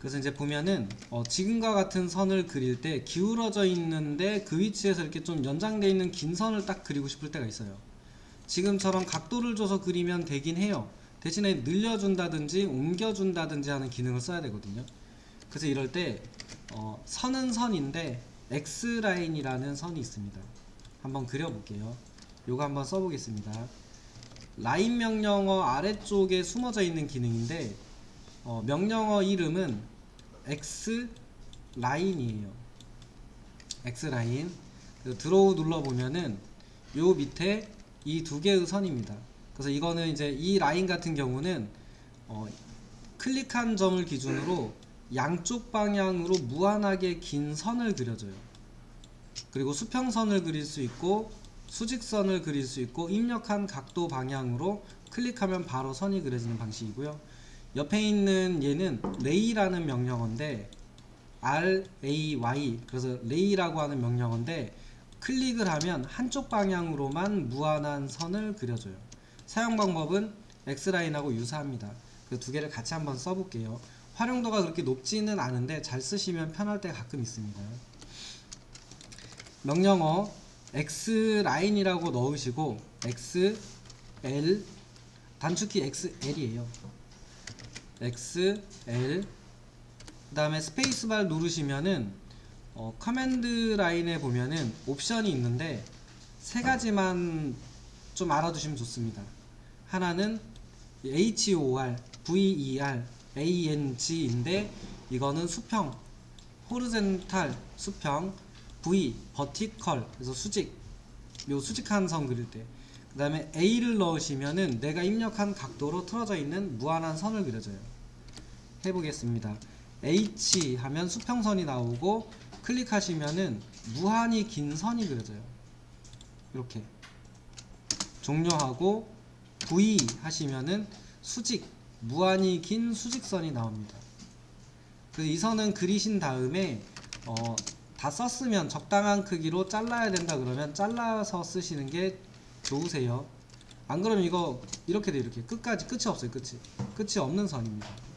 그래서 이제 보면은 어, 지금과 같은 선을 그릴 때 기울어져 있는데 그 위치에서 이렇게 좀 연장돼 있는 긴 선을 딱 그리고 싶을 때가 있어요. 지금처럼 각도를 줘서 그리면 되긴 해요. 대신에 늘려준다든지 옮겨준다든지 하는 기능을 써야 되거든요. 그래서 이럴 때 어, 선은 선인데 X 라인이라는 선이 있습니다. 한번 그려볼게요. 요거 한번 써보겠습니다. 라인 명령어 아래쪽에 숨어져 있는 기능인데 어, 명령어 이름은 X 라인이에요. X 라인. 그래서 드로우 눌러 보면은 요 밑에 이 두 개의 선입니다. 그래서 이거는 이제 이 라인 같은 경우는 어, 클릭한 점을 기준으로 양쪽 방향으로 무한하게 긴 선을 그려줘요. 그리고 수평선을 그릴 수 있고 수직선을 그릴 수 있고 입력한 각도 방향으로 클릭하면 바로 선이 그려지는 방식이고요. 옆에 있는 얘는 레이라는 명령어인데 R A Y 그래서 레이라고 하는 명령어인데 클릭을 하면 한쪽 방향으로만 무한한 선을 그려줘요. 사용 방법은 X라인하고 유사합니다. 그 두 개를 같이 한번 써볼게요. 활용도가 그렇게 높지는 않은데 잘 쓰시면 편할 때 가끔 있습니다. 명령어 X 라인이라고 넣으시고 X L 단축키 XL이에요. X L 그 다음에 스페이스바 누르시면은 어, 커맨드 라인에 보면은 옵션이 있는데 세 가지만 좀 알아두시면 좋습니다. 하나는 HOR, VER, ANG인데 이거는 수평, 호르젠탈 수평, V 버티컬 그래서 수직 요 수직한 선 그릴 때 그 다음에 A를 넣으시면은 내가 입력한 각도로 틀어져 있는 무한한 선을 그려줘요. 해보겠습니다. H 하면 수평선이 나오고 클릭하시면은 무한히 긴 선이 그려져요. 이렇게 종료하고 V 하시면은 수직 무한히 긴 수직선이 나옵니다. 이 선은 그리신 다음에 어, 다 썼으면 적당한 크기로 잘라야 된다 그러면 잘라서 쓰시는 게 좋으세요. 안 그러면 이거 이렇게 돼 이렇게 끝까지 끝이 없어요. 끝이 끝이 없는 선입니다.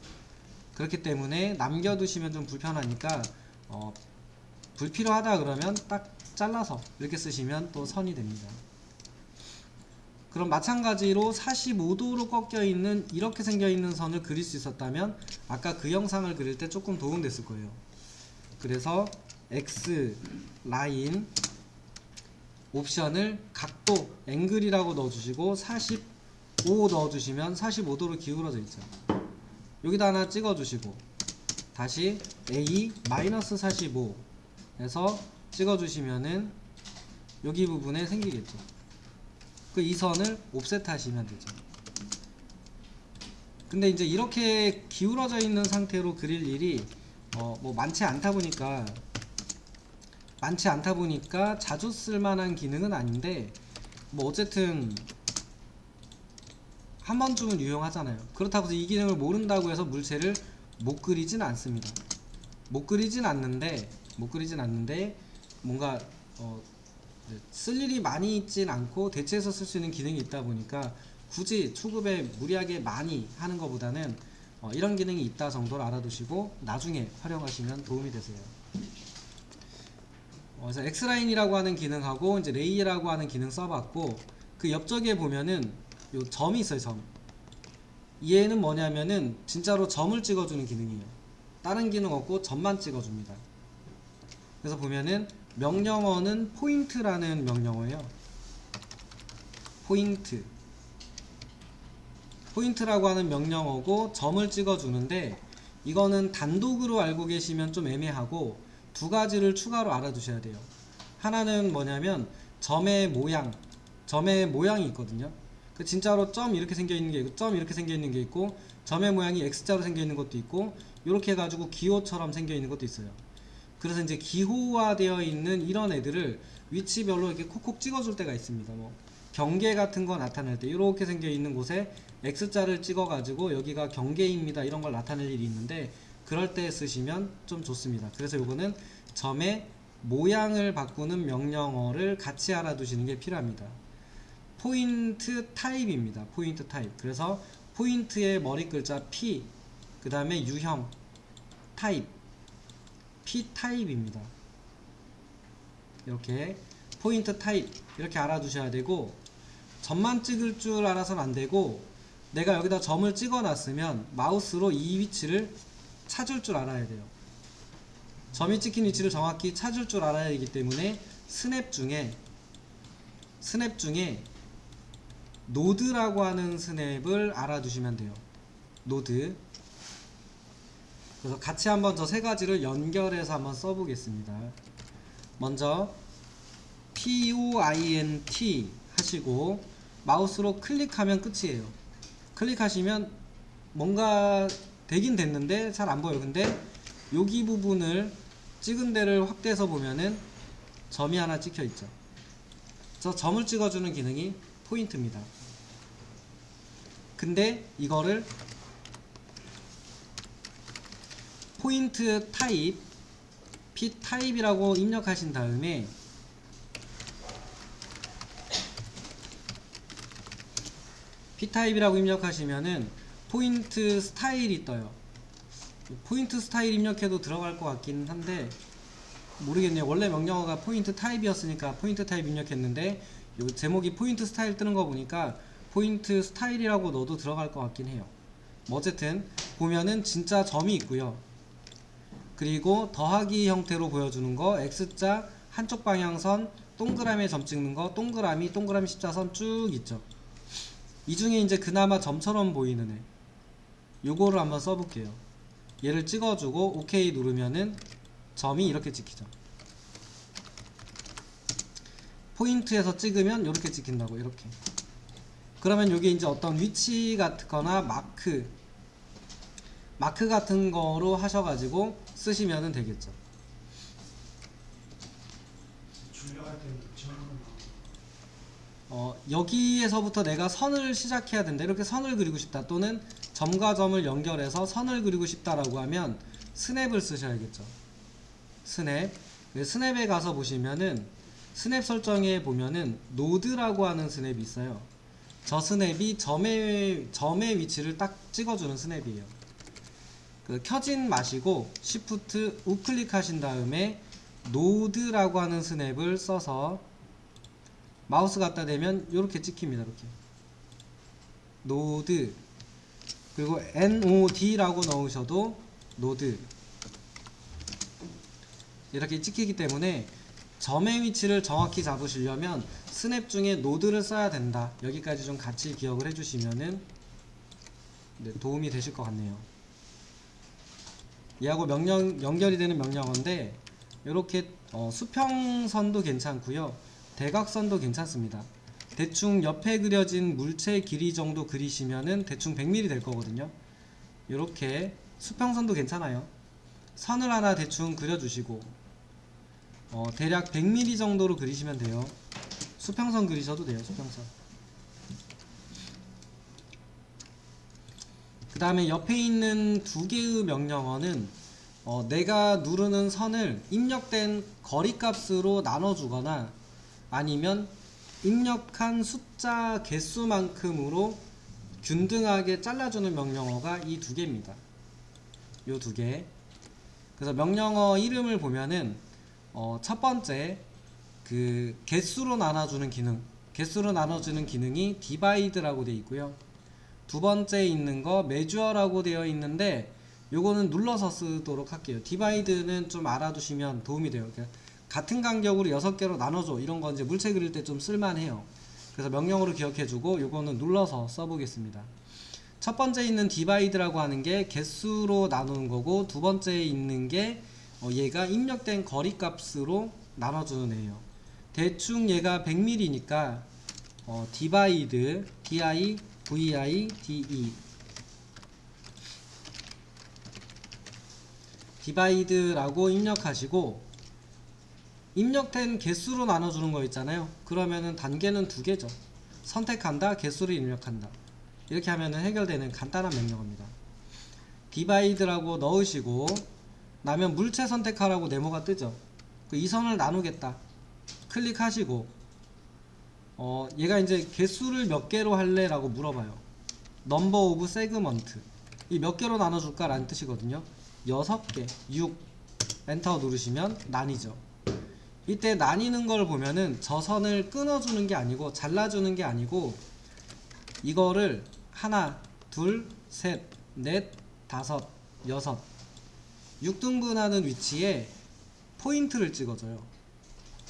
그렇기 때문에 남겨두시면 좀 불편하니까 어, 불필요하다 그러면 딱 잘라서 이렇게 쓰시면 또 선이 됩니다. 그럼 마찬가지로 45도로 꺾여 있는 이렇게 생겨 있는 선을 그릴 수 있었다면 아까 그 영상을 그릴 때 조금 도움됐을 거예요. 그래서 X 라인 옵션을 각도 앵글이라고 넣어주시고 45 넣어주시면 45도로 기울어져 있죠. 여기다 하나 찍어주시고 다시 A 마이너스 45 해서 찍어주시면은 여기 부분에 생기겠죠. 그 이 선을 옵셋 하시면 되죠. 근데 이제 이렇게 기울어져 있는 상태로 그릴 일이 어 뭐 많지 않다 보니까 많지 않다 보니까 자주 쓸 만한 기능은 아닌데 뭐 어쨌든 한 번쯤은 유용하잖아요. 그렇다고 해서 이 기능을 모른다고 해서 물체를 못 그리진 않습니다. 못 그리진 않는데 못 그리진 않는데 뭔가 어, 쓸 일이 많이 있진 않고 대체해서 쓸 수 있는 기능이 있다 보니까 굳이 초급에 무리하게 많이 하는 것보다는 어, 이런 기능이 있다 정도를 알아두시고 나중에 활용하시면 도움이 되세요. 어, 그래서 X라인이라고 하는 기능하고 이제 레이라고 하는 기능 써봤고 그 옆쪽에 보면은 요 점이 있어요 점. 얘는 뭐냐면은 진짜로 점을 찍어주는 기능이에요. 다른 기능 없고 점만 찍어줍니다. 그래서 보면은 명령어는 포인트라는 명령어예요. 포인트. 포인트라고 하는 명령어고 점을 찍어주는데 이거는 단독으로 알고 계시면 좀 애매하고 두 가지를 추가로 알아두셔야 돼요. 하나는 뭐냐면 점의 모양 점의 모양이 있거든요 그 진짜로 점 이렇게 생겨 있는 게 있고 점 이렇게 생겨 있는 게 있고 점의 모양이 X자로 생겨 있는 것도 있고 이렇게 해가지고 기호처럼 생겨 있는 것도 있어요. 그래서 이제 기호화되어 있는 이런 애들을 위치별로 이렇게 콕콕 찍어줄 때가 있습니다. 뭐 경계 같은 거 나타낼 때 이렇게 생겨 있는 곳에 X자를 찍어가지고 여기가 경계입니다 이런 걸 나타낼 일이 있는데 그럴 때 쓰시면 좀 좋습니다. 그래서 요거는 점의 모양을 바꾸는 명령어를 같이 알아두시는 게 필요합니다. 포인트 타입입니다. 포인트 타입. 그래서 포인트의 머리 글자 P, 그 다음에 유형, 타입 P 타입입니다. 이렇게 포인트 타입 이렇게 알아두셔야 되고 점만 찍을 줄 알아서는 안 되고 내가 여기다 점을 찍어 놨으면 마우스로 이 위치를 찾을 줄 알아야 돼요. 점이 찍힌 위치를 정확히 찾을 줄 알아야 하기 때문에 스냅 중에 스냅 중에 노드라고 하는 스냅을 알아두시면 돼요. 노드. 그래서 같이 한번 저 세 가지를 연결해서 한번 써보겠습니다. 먼저 POINT 하시고 마우스로 클릭하면 끝이에요. 클릭하시면 뭔가 되긴 됐는데 잘 안 보여요. 근데 여기 부분을 찍은 데를 확대해서 보면은 점이 하나 찍혀 있죠. 저 점을 찍어주는 기능이 포인트입니다. 근데 이거를 포인트 타입 P 타입이라고 입력하신 다음에 P 타입이라고 입력하시면은 포인트 스타일이 떠요. 포인트 스타일 입력해도 들어갈 것 같긴 한데 모르겠네요. 원래 명령어가 포인트 타입이었으니까 포인트 타입 입력했는데 요 제목이 포인트 스타일 뜨는 거 보니까 포인트 스타일이라고 넣어도 들어갈 것 같긴 해요. 뭐 어쨌든 보면은 진짜 점이 있고요. 그리고 더하기 형태로 보여주는 거 X자 한쪽 방향선 동그라미에 점 찍는 거 동그라미 동그라미 십자선 쭉 있죠. 이 중에 이제 그나마 점처럼 보이는 애 요거를 한번 써볼게요. 얘를 찍어주고 OK 누르면은 점이 이렇게 찍히죠. 포인트에서 찍으면 이렇게 찍힌다고 이렇게. 그러면 여기 이제 어떤 위치 같거나 마크 마크 같은 거로 하셔가지고 쓰시면 되겠죠. 어, 여기에서부터 내가 선을 시작해야 된다. 이렇게 선을 그리고 싶다. 또는 점과 점을 연결해서 선을 그리고 싶다라고 하면 스냅을 쓰셔야겠죠. 스냅. 네, 스냅에 가서 보시면은 스냅 설정에 보면은 노드라고 하는 스냅이 있어요. 저 스냅이 점의 점의 위치를 딱 찍어주는 스냅이에요. 그 켜진 마시고 Shift 우클릭 하신 다음에 노드라고 하는 스냅을 써서 마우스 갖다 대면 이렇게 찍힙니다. 이렇게 노드 그리고 NOD라고 넣으셔도 노드 이렇게 찍히기 때문에 점의 위치를 정확히 잡으시려면 스냅 중에 노드를 써야 된다. 여기까지 좀 같이 기억을 해주시면은 네, 도움이 되실 것 같네요. 얘하고 명령 연결이 되는 명령어인데 이렇게 어, 수평선도 괜찮고요. 대각선도 괜찮습니다. 대충 옆에 그려진 물체 길이 정도 그리시면은 대충 100mm 될 거거든요. 이렇게 수평선도 괜찮아요. 선을 하나 대충 그려주시고 어, 대략 100mm 정도로 그리시면 돼요. 수평선 그리셔도 돼요. 수평선. 그 다음에 옆에 있는 두 개의 명령어는 어, 내가 누르는 선을 입력된 거리값으로 나눠주거나 아니면 입력한 숫자 개수만큼으로 균등하게 잘라주는 명령어가 이 두 개입니다. 요두 개. 그래서 명령어 이름을 보면은 어, 첫 번째 그 개수로 나눠주는 기능, 개수로 나눠주는 기능이 디바이드라고 되어 있고요. 두 번째 있는 거 measure라고 되어 있는데 요거는 눌러서 쓰도록 할게요. 디바이드는 좀 알아두시면 도움이 돼요. 그러니까 같은 간격으로 여섯 개로 나눠줘 이런 거 이제 물체 그릴 때 좀 쓸만해요. 그래서 명령으로 기억해주고 요거는 눌러서 써보겠습니다. 첫 번째 있는 디바이드라고 하는 게 개수로 나누는 거고 두 번째 있는 게 어, 얘가 입력된 거리 값으로 나눠주는 애예요. 대충 얘가 100mm니까 어, 디바이드 di vi de 디바이드라고 입력하시고 입력된 개수로 나눠주는 거 있잖아요. 그러면은 단계는 두 개죠. 선택한다, 개수를 입력한다. 이렇게 하면은 해결되는 간단한 명령어입니다. 디바이드라고 넣으시고 나면 물체 선택하라고 네모가 뜨죠. 그이 선을 나누겠다. 클릭하시고 어 얘가 이제 개수를 몇 개로 할래 라고 물어봐요. 넘버 오브 세그먼트 이 몇 개로 나눠줄까 라는 뜻이거든요. 6개 6 엔터 누르시면 나뉘죠. 이때 나뉘는 걸 보면은 저 선을 끊어주는 게 아니고 잘라주는 게 아니고 이거를 하나 둘셋넷 다섯 여섯. 6등분하는 위치에 포인트를 찍어줘요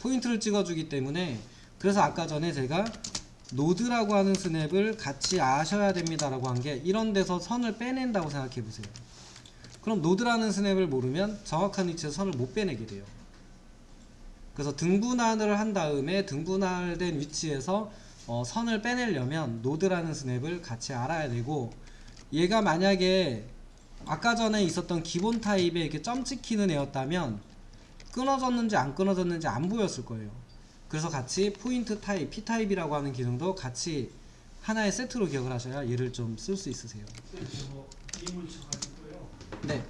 포인트를 찍어주기 때문에 그래서 아까 전에 제가 노드라고 하는 스냅을 같이 아셔야 됩니다라고 한 게 이런 데서 선을 빼낸다고 생각해 보세요. 그럼 노드라는 스냅을 모르면 정확한 위치에서 선을 못 빼내게 돼요. 그래서 등분할을 한 다음에 등분할된 위치에서 어, 선을 빼내려면 노드라는 스냅을 같이 알아야 되고 얘가 만약에 아까 전에 있었던 기본 타입에 이렇게 점 찍히는 애였다면 끊어졌는지 안 끊어졌는지 안 보였을 거예요. 그래서 같이 포인트 타입, P 타입이라고 하는 기능도 같이 하나의 세트로 기억을 하셔야 얘를 좀 쓸 수 있으세요. 네.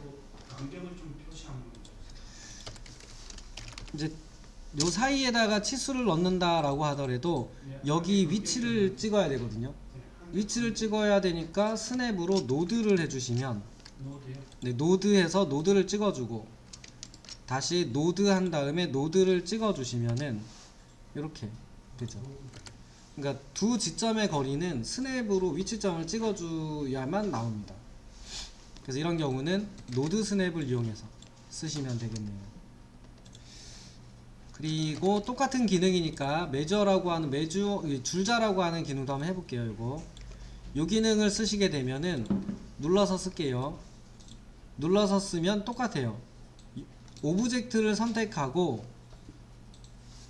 이제 요 사이에다가 치수를 넣는다라고 하더라도 네, 여기 위치를 찍어야 되거든요. 위치를 찍어야 되니까 스냅으로 노드를 해주시면. 네, 노드해서 노드를 찍어주고 다시 노드 한 다음에 노드를 찍어 주시면은 이렇게 되죠. 그러니까 두 지점의 거리는 스냅으로 위치점을 찍어 줘야만 나옵니다. 그래서 이런 경우는 노드 스냅을 이용해서 쓰시면 되겠네요. 그리고 똑같은 기능이니까 메저라고 하는 이 줄자라고 하는 기능도 한번 해볼게요. 이거 요 기능을 쓰시게 되면은 눌러서 쓸게요. 눌러서 쓰면 똑같아요. 이- 오브젝트를 선택하고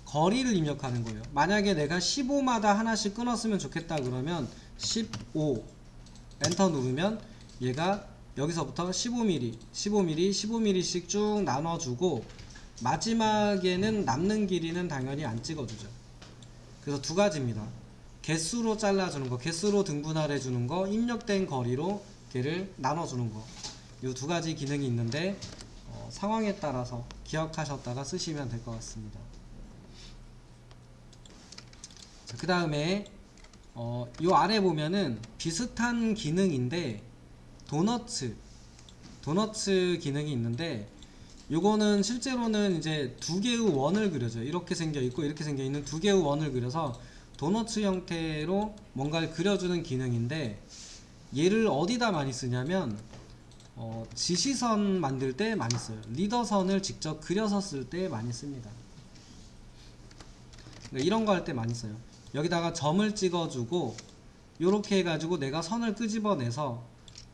거리를 입력하는 거예요. 만약에 내가 15마다 하나씩 끊었으면 좋겠다 그러면 15 엔터 누르면 얘가 여기서부터 15mm, 15mm, 15mm씩 쭉 나눠주고 마지막에는 남는 길이는 당연히 안 찍어주죠. 그래서 두 가지입니다. 개수로 잘라주는 거, 개수로 등분할해 주는 거, 입력된 거리로 걔를 나눠주는 거. 이 두 가지 기능이 있는데 어, 상황에 따라서 기억하셨다가 쓰시면 될 것 같습니다. 그 다음에 어, 요 아래 보면은 비슷한 기능인데 도너츠 도너츠 기능이 있는데 요거는 실제로는 이제 두 개의 원을 그려줘요 이렇게 생겨 있고 이렇게 생겨 있는 두 개의 원을 그려서 도너츠 형태로 뭔가를 그려주는 기능인데 얘를 어디다 많이 쓰냐면 어, 지시선 만들 때 많이 써요 리더선을 직접 그려서 쓸 때 많이 씁니다 그러니까 이런 거 할 때 많이 써요. 여기다가 점을 찍어주고 요렇게 해가지고 내가 선을 끄집어내서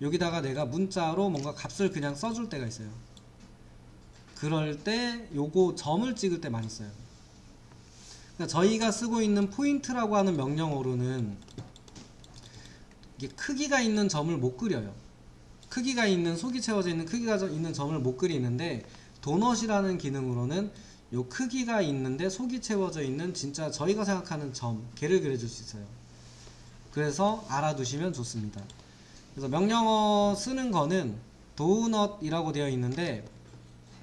여기다가 내가 문자로 뭔가 값을 그냥 써줄 때가 있어요. 그럴 때 요거 점을 찍을 때 많이 써요. 그러니까 저희가 쓰고 있는 포인트라고 하는 명령어로는 이게 크기가 있는 점을 못 그려요. 크기가 있는 속이 채워져 있는 크기가 저- 있는 점을 못 그리는데 도넛이라는 기능으로는 요 크기가 있는데 속이 채워져 있는 진짜 저희가 생각하는 점 걔를 그려줄 수 있어요. 그래서 알아두시면 좋습니다. 그래서 명령어 쓰는 거는 도넛이라고 되어 있는데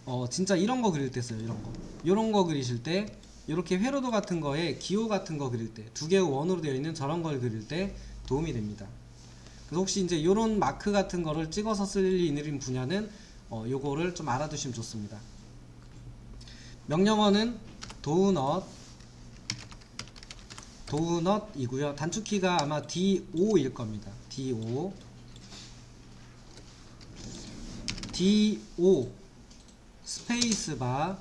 어 진짜 이런 거 그릴 때 써요. 이런 거. 이런 거 그리실 때 이렇게 회로도 같은 거에 기호 같은 거 그릴 때 두 개의 원으로 되어 있는 저런 걸 그릴 때 도움이 됩니다. 그래서 혹시 이제 이런 마크 같은 거를 찍어서 쓸 있는 분야는 어 요거를 좀 알아두시면 좋습니다. 명령어는 도넛 도넛이고요. 단축키가 아마 D5일 겁니다. D5 D5 스페이스바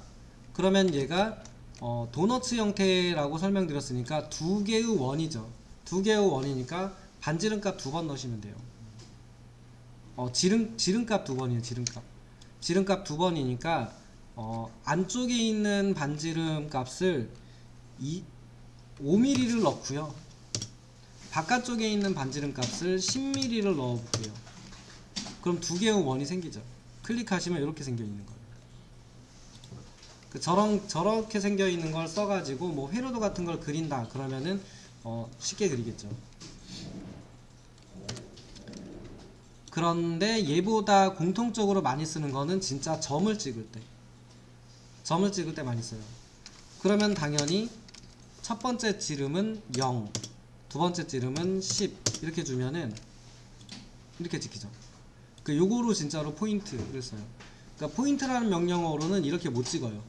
그러면 얘가 어, 도너츠 형태라고 설명드렸으니까 두 개의 원이죠. 두 개의 원이니까 반지름값 두 번 넣으시면 돼요. 어, 지름 지름값 두 번이에요. 지름값. 지름값 두 번이니까 어, 안쪽에 있는 반지름 값을 2, 5mm를 넣고요. 바깥쪽에 있는 반지름 값을 10mm를 넣어볼게요. 그럼 두 개의 원이 생기죠. 클릭하시면 이렇게 생겨 있는 거예요. 그 저런 저렇게 생겨 있는 걸 써가지고 뭐 회로도 같은 걸 그린다 그러면은 어, 쉽게 그리겠죠. 그런데 얘보다 공통적으로 많이 쓰는 거는 진짜 점을 찍을 때 점을 찍을 때 많이 써요. 그러면 당연히 첫 번째 지름은 0, 두 번째 지름은 10 이렇게 주면은 이렇게 찍히죠. 그 요거로 진짜로 포인트를 써요. 그러니까 포인트라는 명령어로는 이렇게 못 찍어요.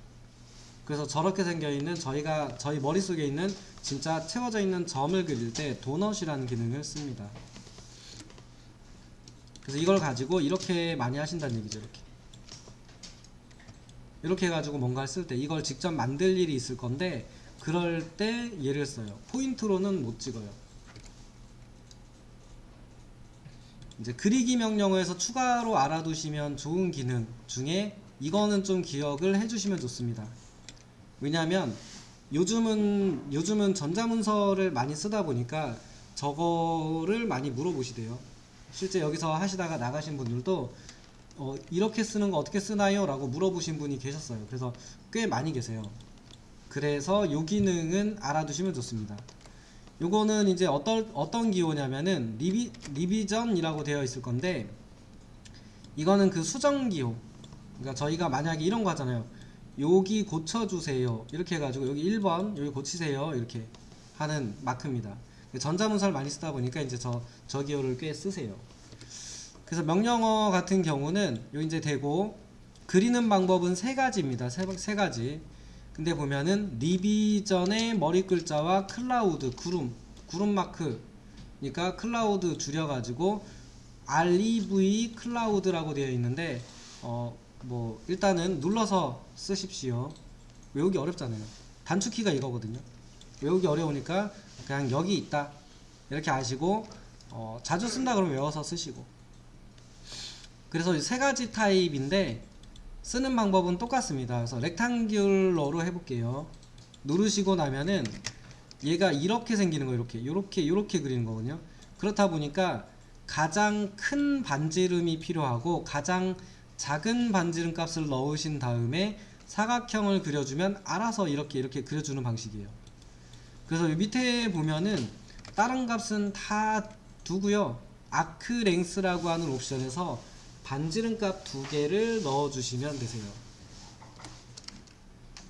그래서 저렇게 생겨 있는 저희가 저희 머릿속에 있는 진짜 채워져 있는 점을 그릴 때 도넛이라는 기능을 씁니다. 그래서 이걸 가지고 이렇게 많이 하신다는 얘기죠. 이렇게. 이렇게 해가지고 뭔가 쓸때 이걸 직접 만들 일이 있을 건데 그럴 때 얘를 써요. 포인트로는 못 찍어요. 이제 그리기 명령어에서 추가로 알아두시면 좋은 기능 중에 이거는 좀 기억을 해주시면 좋습니다. 왜냐하면 요즘은 요즘은 전자문서를 많이 쓰다 보니까 저거를 많이 물어보시대요. 실제 여기서 하시다가 나가신 분들도 어, 이렇게 쓰는 거 어떻게 쓰나요? 라고 물어보신 분이 계셨어요. 그래서 꽤 많이 계세요. 그래서 요 기능은 알아두시면 좋습니다. 요거는 이제 어떤 어떤 기호냐면은 리비 리비전이라고 되어 있을 건데 이거는 그 수정 기호. 그러니까 저희가 만약에 이런 거 하잖아요. 여기 고쳐주세요. 이렇게 해가지고 여기 1번 여기 고치세요. 이렇게 하는 마크입니다. 전자문서를 많이 쓰다 보니까 이제 저, 저 기호를 꽤 쓰세요. 그래서 명령어 같은 경우는 요 이제 되고 그리는 방법은 세 가지입니다. 세, 세 가지. 근데 보면은 리비전의 머리 글자와 클라우드 구름 구름 마크 그러니까 클라우드 줄여가지고 REV 클라우드라고 되어 있는데 어 뭐 일단은 눌러서 쓰십시오. 외우기 어렵잖아요. 단축키가 이거거든요. 외우기 어려우니까 그냥 여기 있다 이렇게 아시고 어 자주 쓴다 그러면 외워서 쓰시고 그래서 이세 가지 타입인데 쓰는 방법은 똑같습니다. 그래서 렉탕귤러로 해볼게요. 누르시고 나면은 얘가 이렇게 생기는 거예요. 이렇게 이렇게 이렇게 그리는 거거든요. 그렇다 보니까 가장 큰 반지름이 필요하고 가장 작은 반지름 값을 넣으신 다음에 사각형을 그려주면 알아서 이렇게 이렇게 그려주는 방식이에요. 그래서 이 밑에 보면은 다른 값은 다 두고요. 아크 랭스라고 하는 옵션에서 반지름 값 두 개를 넣어주시면 되세요.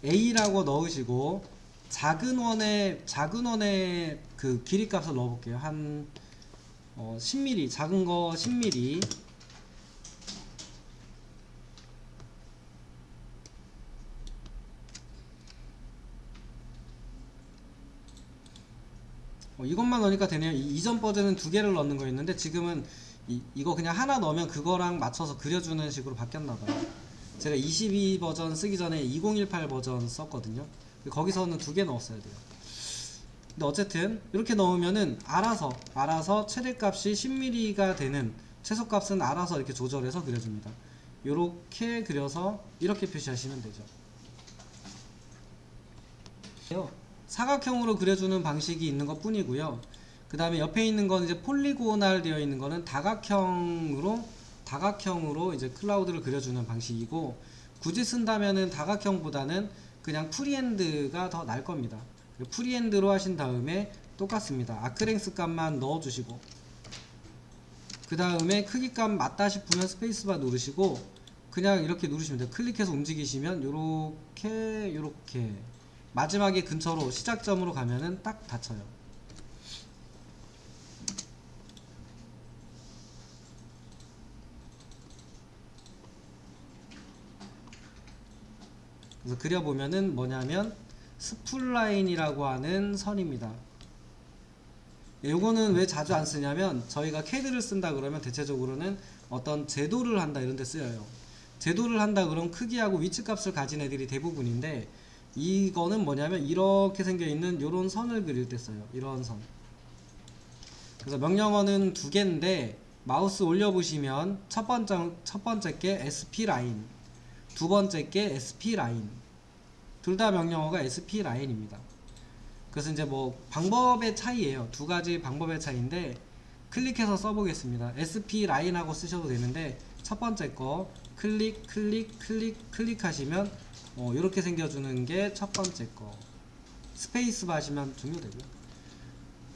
A라고 넣으시고 작은 원의 작은 원의 그 길이 값을 넣어볼게요. 한 어, 10mm 작은 거 10mm 어, 이것만 넣으니까 되네요. 이, 이전 버전은 두 개를 넣는 거였는데 지금은 이, 이거 그냥 하나 넣으면 그거랑 맞춰서 그려주는 식으로 바뀌었나봐요. 제가 22 버전 쓰기 전에 2018 버전 썼거든요. 거기서는 두 개 넣었어야 돼요. 근데 어쨌든 이렇게 넣으면은 알아서 알아서 최대값이 10mm가 되는 최소값은 알아서 이렇게 조절해서 그려줍니다. 이렇게 그려서 이렇게 표시하시면 되죠. 사각형으로 그려주는 방식이 있는 것 뿐이고요. 그 다음에 옆에 있는 건 이제 폴리고날 되어 있는 거는 다각형으로 다각형으로 이제 클라우드를 그려주는 방식이고 굳이 쓴다면은 다각형보다는 그냥 프리핸드가 더 나을 겁니다. 프리핸드로 하신 다음에 똑같습니다. 아크랭스 값만 넣어주시고 그 다음에 크기 값 맞다 싶으면 스페이스바 누르시고 그냥 이렇게 누르시면 돼요. 클릭해서 움직이시면 요렇게 마지막에 근처로 시작점으로 가면은 딱 닫혀요. 그래서 그려보면은 뭐냐면 스플라인이라고 하는 선입니다. 예, 요거는 왜 자주 안 쓰냐면 저희가 캐드를 쓴다 그러면 대체적으로는 어떤 제도를 한다 이런 데 쓰여요. 제도를 한다 그러면 크기하고 위치 값을 가진 애들이 대부분인데 이거는 뭐냐면 이렇게 생겨 있는 요런 선을 그릴 때 써요. 이런 선. 그래서 명령어는 두 개인데 마우스 올려 보시면 첫 번째 첫 번째 게 SP 라인, 두 번째 게 SP 라인. 둘 다 명령어가 SP 라인입니다. 그래서 이제 뭐 방법의 차이예요. 두 가지 방법의 차이인데 클릭해서 써보겠습니다. SP 라인하고 쓰셔도 되는데 첫 번째 거 클릭 클릭 클릭 클릭하시면 어, 이렇게 생겨주는 게 첫 번째 거. 스페이스바 하시면 종료되고요.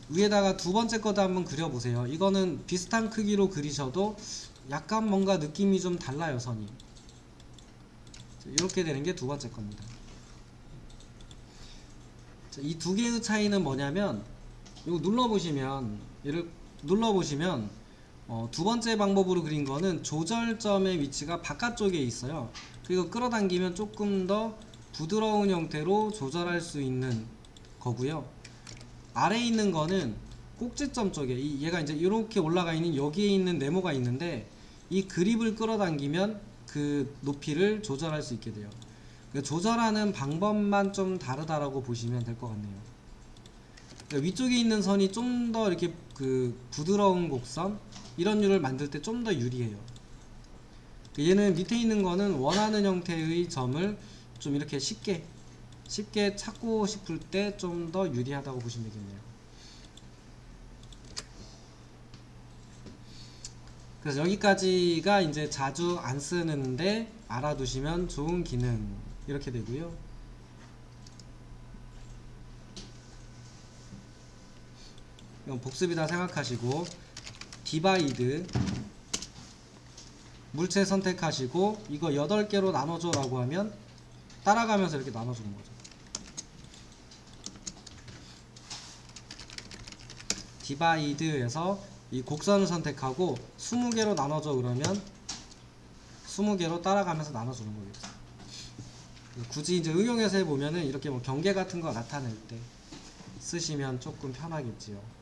위에다가 두 번째 거도 한번 그려보세요. 이거는 비슷한 크기로 그리셔도 약간 뭔가 느낌이 좀 달라요, 선이. 이렇게 되는 게 두 번째 겁니다. 이 두 개의 차이는 뭐냐면 이거 눌러보시면 얘를 눌러보시면 어, 두 번째 방법으로 그린 거는 조절점의 위치가 바깥쪽에 있어요. 그리고 끌어당기면 조금 더 부드러운 형태로 조절할 수 있는 거고요. 아래에 있는 거는 꼭지점 쪽에 이 얘가 이제 이렇게 올라가 있는 여기에 있는 네모가 있는데 이 그립을 끌어당기면 그 높이를 조절할 수 있게 돼요. 그러니까 조절하는 방법만 좀 다르다라고 보시면 될 것 같네요. 그러니까 위쪽에 있는 선이 좀 더 이렇게 그 부드러운 곡선 이런 류를 만들 때 좀 더 유리해요. 얘는 밑에 있는 거는 원하는 형태의 점을 좀 이렇게 쉽게 쉽게 찾고 싶을 때 좀 더 유리하다고 보시면 되겠네요. 그래서 여기까지가 이제 자주 안 쓰는데 알아두시면 좋은 기능 이렇게 되고요. 이건 복습이다 생각하시고 디바이드 물체 선택하시고 이거 8개로 나눠줘 라고 하면 따라가면서 이렇게 나눠주는 거죠. 디바이드에서 이 곡선을 선택하고 20개로 나눠줘 그러면 20개로 따라가면서 나눠주는 거겠죠. 굳이 이제 응용해서 해보면은 이렇게 뭐 경계 같은 거 나타낼 때 쓰시면 조금 편하겠지요.